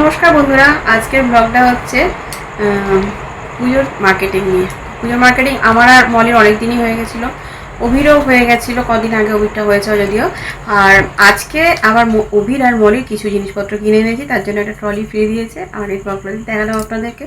নমস্কার বন্ধুরা, আজকের ব্লগটা হচ্ছে পুজোর মার্কেটিং নিয়ে। পুজোর মার্কেটিং আমার আর মলের অনেক দিনই হয়ে গেছিল। অভিরও হয়ে গেছিল, কদিন আগে অভিরটা হয়েছে যদিও। আর আজকে আবার অভির আর মলির কিছু জিনিসপত্র কিনে এনেছি, তার জন্য একটা ট্রলি ফ্রি দিয়েছে, আর এই ব্লগটা দেখালাম আপনাদেরকে।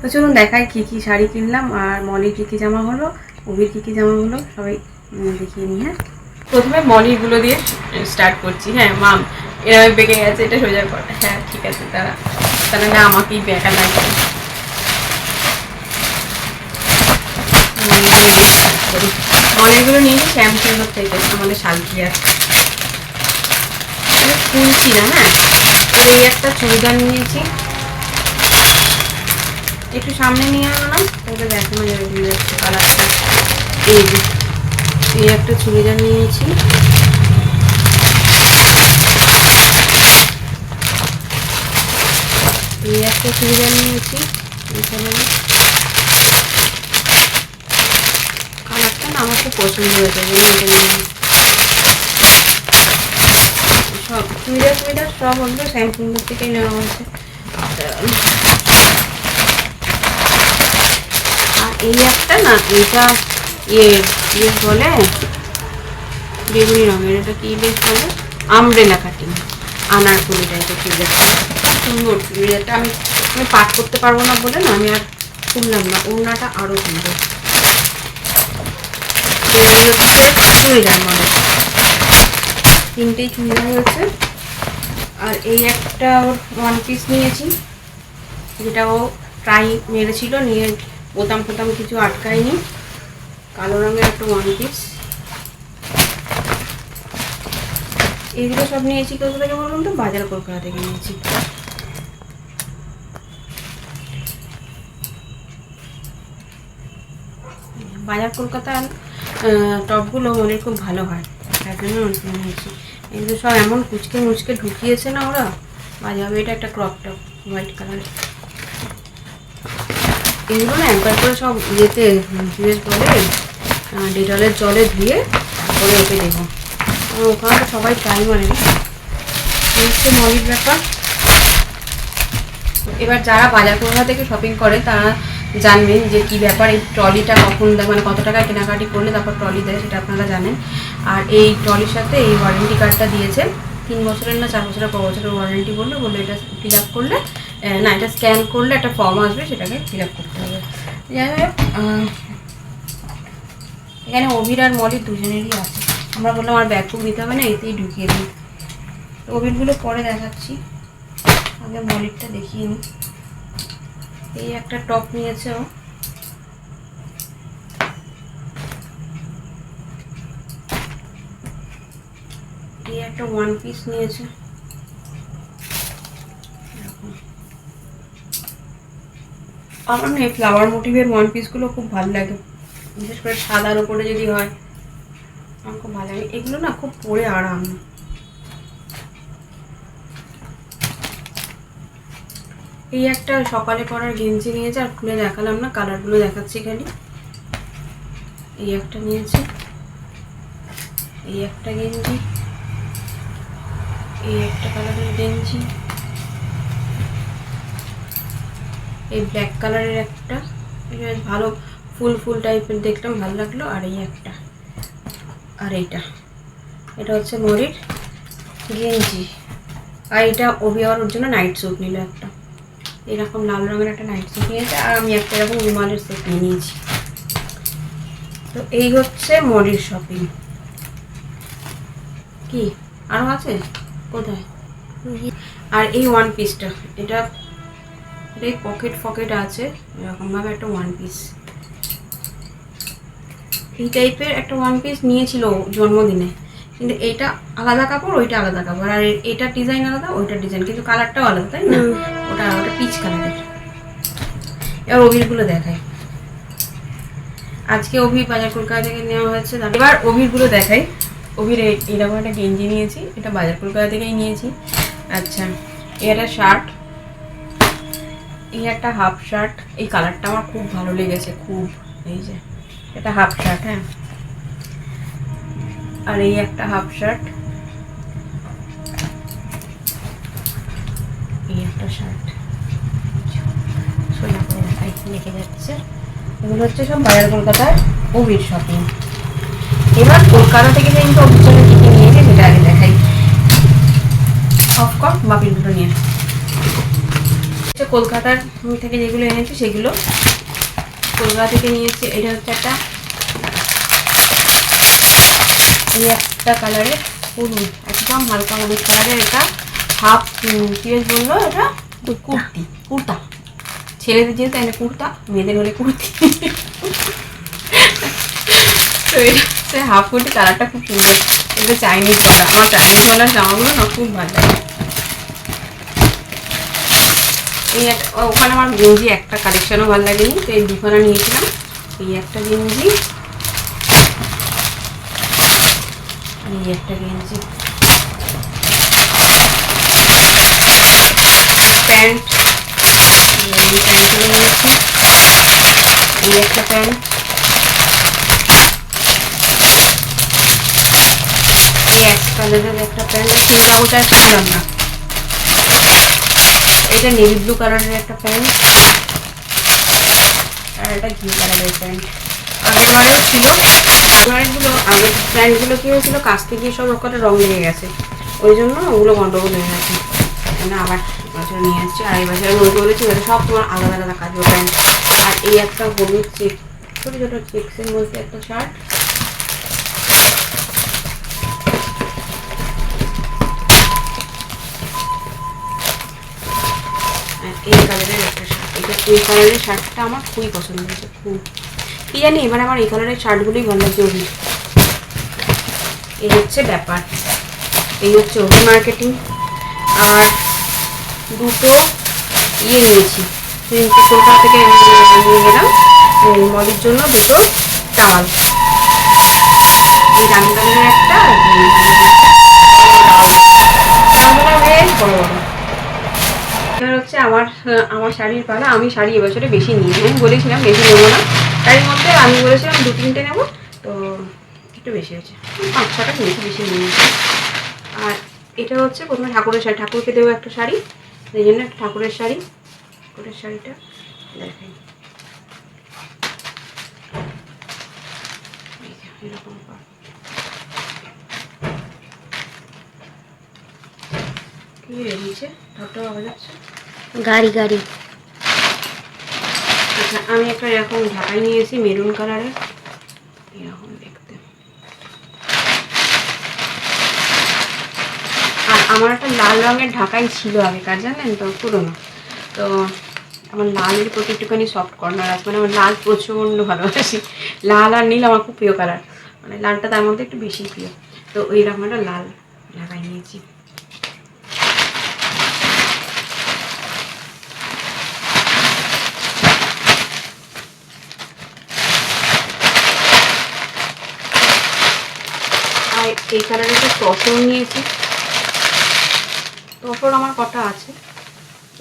তো চলুন দেখাই কী কী শাড়ি কিনলাম, আর মলির কী কী জামা হলো, অভির কী কী জামা হলো, সবাই দেখিয়ে নিই হ্যাঁ। প্রথমে মলিরগুলো দিয়ে স্টার্ট করছি হ্যাঁ মাম এরকম বেঁকে গেছে, এটা সোজা কর। হ্যাঁ ঠিক আছে তারা তাহলে না, আমাকেই বেঁকা লাগবে। অনেকগুলো নিয়েছি শ্যামসুন্দর থেকে, আমাদের শালকিয়ার খুলছি না হ্যাঁ? এই একটা চুড়িদার নিয়েছি। একটু সামনে নিয়ে আনো না? ওটা দেখানো যাবে কালারটা। এই যে, এই একটা চুড়িদার নিয়েছি। এই একটা চুড়িদার নিয়েছি এখানে কালারটা না আমার খুব পছন্দ হয়েছে। সব চুড়িদার চুড়িদার সব হলো স্যামসুন্দর থেকেই নেওয়া হয়েছে। আর এই একটা না, এটা ইয়ে ইয়ে বলে? বেগুনি রঙের, এটা কি বেশ বলে? আমব্রেলা কাটিং আনারকলি টাইপের চুড়িদারটা সুন্দর চুড়িদারটা আমি আমি পাট করতে পারব না বলে না, আমি আর খুললাম না। ওড়নাটা আরও সুন্দর। চুড়িদার মানে তিনটেই চুড়িদার হয়েছে। আর এই একটা ওর ওয়ান পিস নিয়েছি, যেটা ও ট্রাই মেরেছিল, নিয়ে বোতাম ফোতাম কিছু আটকায়নি। কালো রঙের একটা ওয়ান পিস এইগুলো সব নিয়েছি কোথা থেকে বলুন তো, বাজার কলকাতা থেকে নিয়েছি। বাজার কলকাতার টপগুলো মনে খুব ভালো হয়। তার জন্য নিয়েছি এগুলো সব এমন কুচকে মুচকে ঢুকিয়েছে না ওরা? বাজে এটা একটা ক্রপ টপ হোয়াইট কালারের এগুলো না একবার করে সব ইয়েতে জিজ্ঞেস বলে ডেটলের জলে ধুয়ে তারপরে ওকে দেবো। ওখানে তো সবাই ট্রাই মানে হচ্ছে মলির ব্যাপার। এবার যারা বাজার কলকাতা থেকে শপিং করে, তারা জানবেন যে কি ব্যাপার, এই ট্রলিটা কখন মানে কত টাকায় কেনাকাটি করলে তারপর ট্রলি দেয় সেটা আপনারা জানেন। আর এই ট্রলির সাথে এই ওয়ারেন্টি কার্ডটা দিয়েছে তিন বছরের না চার বছরের, ক বছরের ওয়ারেন্টি বলল বলল এটা ফিল আপ করলে না, এটা স্ক্যান করলে একটা ফর্ম আসবে, সেটাকে ফিল আপ করতে হবে। যাই হোক এখানে অভির আর মলির দুজনেরই আছে। আমরা বললাম আর ব্যাগ নিতে হবে না, এতেই ঢুকিয়ে দিই। অভিরগুলো পরে দেখাচ্ছি। আগে মলিরটা দেখিয়ে নিই। এই একটা টপ নিয়েছে ও। এই একটা ওয়ান পিস নিয়েছে। আমার না এই ফ্লাওয়ার মোটিভের ওয়ান পিসগুলো খুব ভালো লাগে। বিশেষ করে সাদার উপরে যদি হয়, আমার খুব ভালো লাগে। এগুলো না খুব পরে আরাম। এই একটা সকালে পরার গেঞ্জি নিয়েছে, আর খুলে দেখালাম না, কালারগুলো দেখাচ্ছি খালি। এই একটা নিয়েছে, এই একটা গেঞ্জি, এই একটা কালারের গেঞ্জি, এই ব্ল্যাক কালারের একটা। বেশ ভালো ফুল ফুল টাইপের দেখলাম, ভালো লাগল, আর এই একটা, আর এইটা। এটা হচ্ছে মরির গেঞ্জি। আর এটা ওর জন্য নাইট স্যুট নিল একটা। এরকম লাল রঙের একটা নাইট স্যুট নিয়েছে, আর আমি একটা এরকম রুমালের সেট নিয়ে নিয়েছি। তো এই হচ্ছে মরির শপিং কি? আরও আছে? কোথায়? আর এই ওয়ান পিসটা এটা এই পকেট ফকেট আছে, এরকমভাবে একটা ওয়ান পিস এই টাইপের একটা ওয়ান পিস নিয়েছিল জন্মদিনে। কিন্তু এইটা আলাদা কাপড় ওইটা আলাদা কাপড়। আর এ- এইটার ডিজাইন আলাদা ওইটা ডিজাইন। কিন্তু কালারটাও আলাদা তাই না? ওটা ওটা পিচ কালারের এবার অভিরগুলো দেখাই। আজকে অভির বাজার কলকাতা থেকে নেওয়া হয়েছে এবার অভিরগুলো দেখাই। অভির এরকম একটা গেঞ্জি নিয়েছি এটা বাজার কলকাতা থেকেই নিয়েছি। আচ্ছা এই একটা শার্ট এই একটা হাফ শার্ট এই কালারটা আমার খুব ভালো লেগেছে খুব। এই যে এটা হাফ শার্ট হ্যাঁ। আর এই একটা হাফ শার্ট এই একটা শার্ট সোজা করে দেখাই যাচ্ছে। এগুলো হচ্ছে সব বাজার কলকাতার ওভির শপিং এবার কলকাতা থেকে কিন্তু অফিস জন্য কী কী নিয়েছে সেটা আগে দেখাই। অফ কর বাপির দুটো নিয়ে। কলকাতার থেকে যেগুলো এনেছি সেগুলো কলকাতা থেকে নিয়েছি। এটা হচ্ছে একটা এই একটা কালারের হলুদ একদম হালকা হলুদ কালারের এটা। হাফ কি বলল এটা? কুর্তি। কুর্তা। ছেলেদের যেহেতু একটা কুর্তা মেয়েদের হলে কুর্তি। তো এটা হচ্ছে হাফ কুর্তি কালারটা খুব সুন্দর। এটা চাইনিজ গলা আমার চাইনিজ গলার জামাগুলো না খুব ভালো লাগে। এই একটা ওখানে আমার গেঞ্জি একটা কালেকশনও ভালো লাগেনি। তো এই দুখানা নিয়েছিলাম। এই একটা গেঞ্জি আর এই একটা গেঞ্জি। প্যান্ট। এই প্যান্টগুলো নিয়েছি এই একটা প্যান্ট। এই এক কালারের একটা প্যান্ট। চিন্তা গোটায় পেলাম না। এটা নেভি ব্লু কালারের একটা প্যান্ট। আর এটা ঘি কালারের প্যান্ট। আগের বারেও ছিল। আগেরগুলো আগের প্যান্টগুলো কী হয়েছিল? কাচতে গিয়ে সব ওখানে রং লেগে গেছে। ওই জন্য ওগুলো গন্ডগোল হয়ে গেছে। মানে আবার বছর নিয়ে এসেছি আর এই বছর আমি ওই বলেছি ওটা সব তোমার আলাদা আলাদা কাজবে প্যান্ট আর এই একটা হলুদ চেক, ছোটো ছোটো চেক্সের মধ্যে একটা শার্ট। এই কালারের একটা শার্ট, এটা এই কালারের শার্টটা আমার খুবই পছন্দ হয়েছে, খুব। কি জানি? এবার আমার এই কালারের শার্টগুলোই ভালো লাগছে ওই এই হচ্ছে ব্যাপার। এই হচ্ছে ওভেন মার্কেটিং আর দুটো ইয়ে নিয়েছি। কলকাতা থেকে নিয়ে গেলাম। মলির জন্য দুটো টাওয়াল এই কালারের একটা বড় এবার হচ্ছে আমার আমার শাড়ির পালা। আমি শাড়ি এবছরে বেশি নিই। বলেছিলাম বেশি নেব না। শাড়ির মধ্যে আমি বলেছিলাম দু তিনটে নেব, তো একটু বেশি হয়েছে। পাঁচ ছটা নিয়েছি বেশি নিয়ে আর এটা হচ্ছে প্রথমে ঠাকুরের শাড়ি। ঠাকুরকে দেবো একটা শাড়ি সেই জন্য একটা ঠাকুরের শাড়ি। ঠাকুরের শাড়িটা দেখাই। এরকম গাড়ি গাড়ি। আচ্ছা আমি একটা এরকম ঢাকাই নিয়েছি মেরুন কালারের। এরকম দেখতে। আর আমার একটা লাল রঙের ঢাকাই ছিল আগেকার, জানেন তো? পুরোনো। তো আমার লালের প্রতি একটুখানি সফট কর্নার আছে মানে আমার লাল প্রচণ্ড ভালোবাসি। লাল আর নীল আমার খুব প্রিয় কালার মানে লালটা তার মধ্যে একটু বেশি প্রিয়। তো ওই রকম একটা লাল ঢাকাই নিয়েছি আর এই কালারের একটা তসর নিয়েছি। তসর আমার কটা আছে?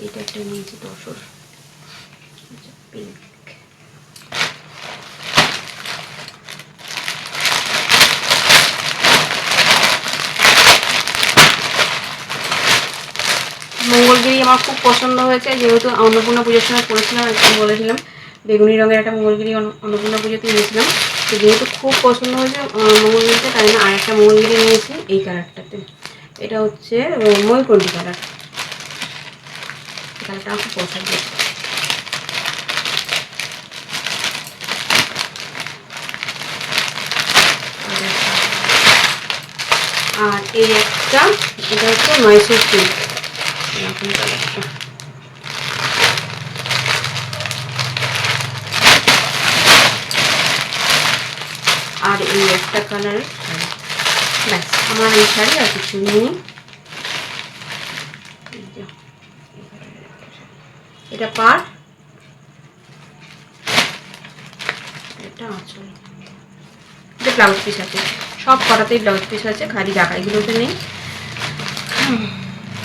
এইটা একটা নিয়েছি টসর পিঙ্ক মঙ্গলগিরি আমার খুব পছন্দ হয়েছে, যেহেতু অন্নপূর্ণা পুজোর সময় পড়েছিলাম একটু বলেছিলাম, বেগুনি রঙের একটা মঙ্গলগিরি অন্নপূর্ণা পুজোতে নিয়েছিলাম তো যেহেতু খুব পছন্দ হয়েছে মঙ্গলগিরিতে তাই জন্য আর একটা মঙ্গলগিরি নিয়েছি এই কালারটাতে। এটা হচ্ছে আহ, কালার। কালারটা খুব পছন্দ। আর এই একটা এটা হচ্ছে মাইসুর সিল্ক। এরকম কালারটা আর এই একটা কালারের ব্যাস, আমার এই শাড়ি আর কিছু নেই। এটা পার। এটা আঁচল। এটা ব্লাউজ পিস আছে। সব কটাতেই ব্লাউজ পিস আছে, খালি জাকাইগুলোতে নেই।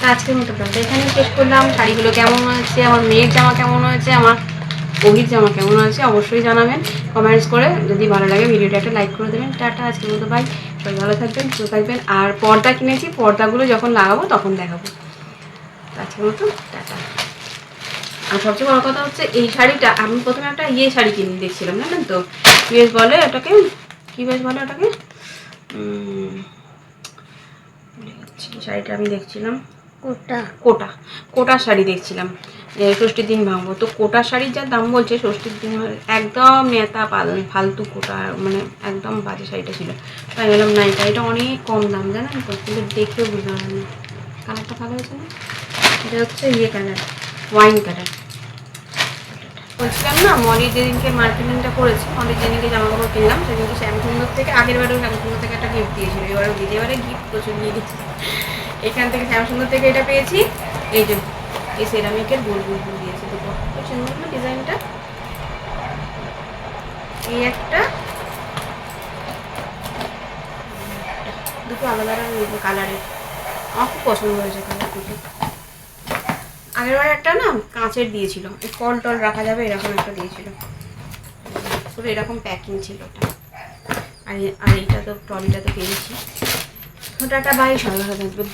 তা আজকের মতো ব্লগটা এখানেই শেষ করলাম। শাড়িগুলো কেমন হয়েছে? আমার মেয়ের জামা কেমন হয়েছে? আমার অভির জামা কেমন হয়েছে? অবশ্যই জানাবেন। কমেন্টস করে যদি ভালো লাগে ভিডিওটা একটা লাইক করে দেবেন। টাটা আজকের মতো ভাই সবাই ভালো থাকবেন সুস্থ থাকবেন। আর পর্দা কিনেছি পর্দাগুলো যখন লাগাবো তখন দেখাবো। আজকের মতো টাটা। আর সবচেয়ে বড় কথা হচ্ছে এই শাড়িটা আমি প্রথমে একটা ইয়ে শাড়ি কিনে দেখছিলাম জানেন তো? বেশ বলে ওটাকে কি বেশ বলে ওটাকে? শাড়িটা আমি দেখছিলাম। কোটা। কোটা। কোটা শাড়ি দেখছিলাম যে ষষ্ঠীর দিন ভাঙবো। তো কোটা শাড়ির যা দাম বলছে ষষ্ঠীর দিন একদম নেতা পাল- ফালতু কোটা মানে একদম বাজে শাড়িটা ছিল। তাই বললাম না এটা এটা অনেক কম দাম জানেন তো? কিন্তু দেখেও বুঝতে পারলাম না। কালারটা ভালো হয়েছে না? এটা হচ্ছে ইয়ে কালার। Wine colour. বলছিলাম না মলি যেদিনকে মার্কেটিংটা করেছি মলি যেদিনকে জামা কাপড় কিনলাম সেদিনকে শ্যামসুন্দর থেকে আগের বারেও শ্যামসুন্দর থেকে একটা গিফট দিয়েছিল। এবারেও এবারে গিফট প্রচুর নিয়ে গেছি। এখান থেকে শ্যামসুন্দর থেকে এটা পেয়েছি। এই যে, এই সেরামিকের গোল গোল গোল দিয়েছে দুটো। খুব সুন্দর না ডিজাইনটা। এই একটা। দুটো আলাদা আলাদা কালারের আমার খুব পছন্দ হয়েছে কালার দুটো। আগের বার একটা না কাঁচের দিয়েছিল। কল টল রাখা যাবে এরকম একটা দিয়েছিল। পুরো এরকম প্যাকিং ছিল আর এইটা তো ট্রলিটা তো পেয়েছি সবাই ভালো থাকবেন